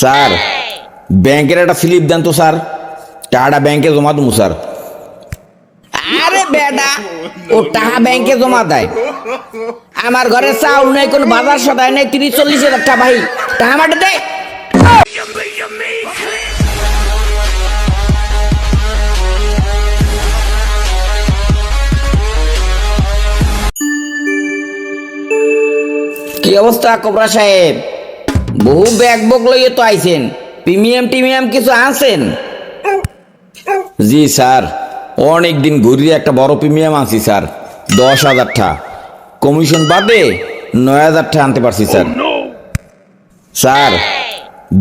Sir, ব্যাংকের একটা slip দেন তো, স্যার। টাকাটা ব্যাংকে জমা দেবো, স্যার। আরে বেটা, ও টাকা ব্যাংকে জমা দেয়। আমার ঘরে চাউল নেই, কোনো বাজার সদায় নেই, তিরিশ, চল্লিশ হাজার টাকা, ভাই। টাকা মাঠে দে। কি অবস্থা, কোবরা সাহেব? বহু ব্যাগ বক লইয়ে তো আইছেন। প্রিমিয়াম টিমিয়াম কিছু আনছেন? জি স্যার। অনেক দিন ঘুরিয়ে একটা বড় প্রিমিয়াম আনছি স্যার। দশ হাজার টাকা কমিশন বাদে নয় হাজার টাকা আনতে পারছি স্যার। স্যার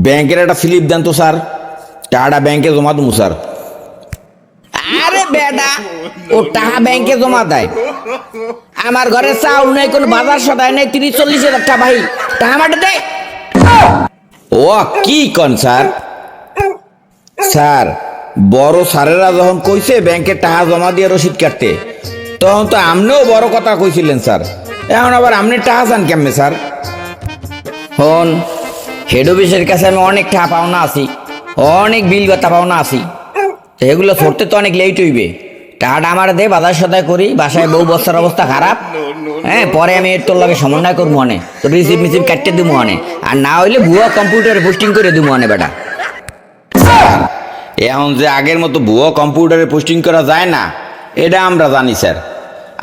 ব্যাংকের একটা স্লিপ দেন তো স্যার। টাকাটা ব্যাংকে জমা দেবো স্যার। আরে বেটা ও টাকা ব্যাংকে জমা দেয়। আমার ঘরে চাউল নেই কোনো বাজার সদায় নেই তিরিশ চল্লিশ হাজার টাকা ভাই। টাকা মাঠে দে। ও কি কন, স্যার? স্যার, বড় স্যারেরা যখন কইছে ব্যাংকে টাকা জমা দিয়ে রসিদ কাটতে, তখন তো আপনিও বড় কথা কইছিলেন, স্যার। এখন আবার আপনি টাকা চান কেমনে, স্যার? হন হেড অফিসের কাছে আমি অনেক টাকা পাওনা আছি, অনেক বিল কথা পাওনা আছি। এগুলো সরতে তো অনেক লেট হইবে। টাকাটা আমার দে বাজার সদায় করি বাসায় বউ বস্তার অবস্থা খারাপ। হ্যাঁ পরে আমি তোর লগে সমন্বয় করব মনে। তো রিসিভ মিসিভ কাটতে দিব মনে। আর না হইলে ভুয়া কম্পিউটারে পোস্টিং করে দিব মনে বেটা। এখন যে আগের মতো ভুয়া কম্পিউটারে পোস্টিং করা যায় না এটা আমরা জানি স্যার।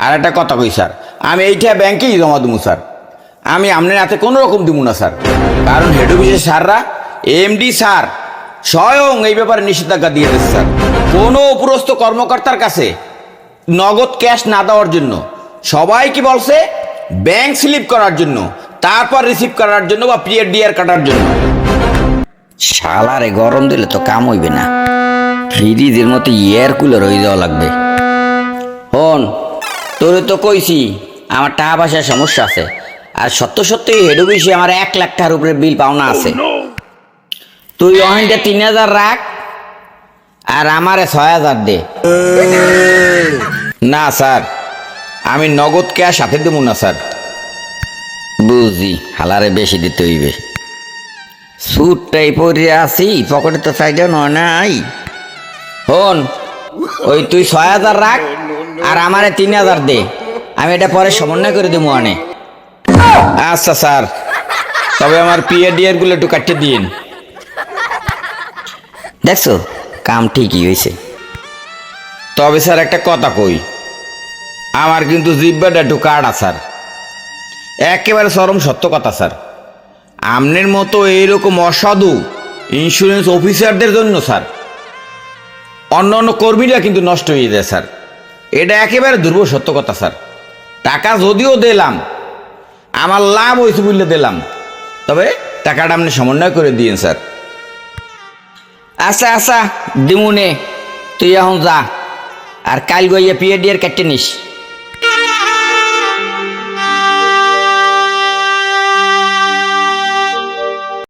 আর একটা কথা কই স্যার আমি এইটা ব্যাংকেই জমা দেবো স্যার। আমি আপনার হাতে কোনো রকম দিব না স্যার। কারণ হেড অফিসের স্যাররা এমডি স্যার স্বয়ং এই ব্যাপারে নিষেধাজ্ঞা দিয়ে দিচ্ছে স্যার। কোনো উপরস্থ কর্মকর্তার কাছে নগদ ক্যাশ না দেওয়ার জন্য সবাই কি বলছে ব্যাংক স্লিপ করার জন্য তারপর রিসিভ করার জন্য বা পিএড ডিআর কাটার জন্য। শালারে গরম দিলে তো কাম হইবে না। ফ্রিজের মতো এয়ার কুলার হয়ে যাওয়া লাগবে। হন তোরে তো কইছি আমার টাকা পয়সার সমস্যা আছে। আর সত্য সত্যি হেড অফিসে আমার এক লাখ টাকার উপরে বিল পাওনা আছে। তুই ওখানটা তিন হাজার রাখ, আর আমারে ছয় হাজার দে। না, স্যার, আমি নগদ ক্যাশ সাথে দেবো না, স্যার। বুঝি, হালারে বেশি দিতে হইবে। স্যুটটাই পরে আসি পকেটে তো সাইডে নয় নাই। হন, ওই তুই ছয় হাজার রাখ, আর আমারে তিন হাজার দে। আমি এটা পরে সমন্বয় করে দেবো আনে আচ্ছা স্যার। তবে আমার পিএডিআরগুলো একটু কাটতে দিন। দেখছ? কাম ঠিকই হয়েছে। তবে স্যার, একটা কথা কই। আমার কিন্তু জিব্বাটা একটু কাটা স্যার। একেবারে চরম সত্য কথা, স্যার। আমনের মতো এইরকম অসাধু ইন্স্যুরেন্স অফিসারদের জন্য, স্যার, অন্য অন্য কর্মীরা কিন্তু নষ্ট হয়ে যায়, স্যার। এটা একেবারে দুর্বল সত্য কথা, স্যার। টাকা যদিও দিলাম, আমার লাভ হয়েছে বললে দিলাম, তবে টাকাটা আপনি সমন্বয় করে দিয়েন, স্যার। আচ্ছা আচ্ছা দিমুনে তুই এখন যা। আর কাল গইয়া পিএডিআর কেটে নিস।